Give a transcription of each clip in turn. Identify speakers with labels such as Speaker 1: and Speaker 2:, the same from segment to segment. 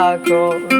Speaker 1: সারাক্ষণ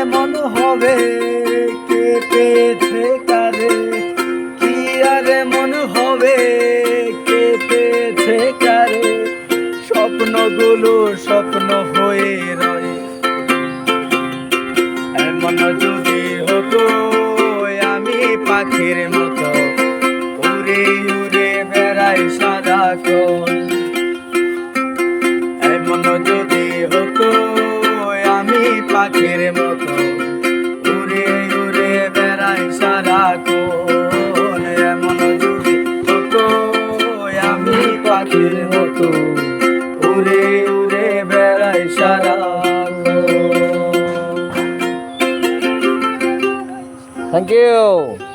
Speaker 1: এমন হবে? কে পেয়েছে কারে? কি আর এমন হবে? কে পেয়েছে কারে? স্বপ্নগুলো স্বপ্ন হয়ে রয়ে। এমন যদি হতো, আমি পাখির মতো উড়ে উড়ে বেড়াই সারাক্ষণ এমন যদি হতো, আমি পাখির মতো উড়ে উড়ে বেড়াই সারা
Speaker 2: থ্যাংক ইউ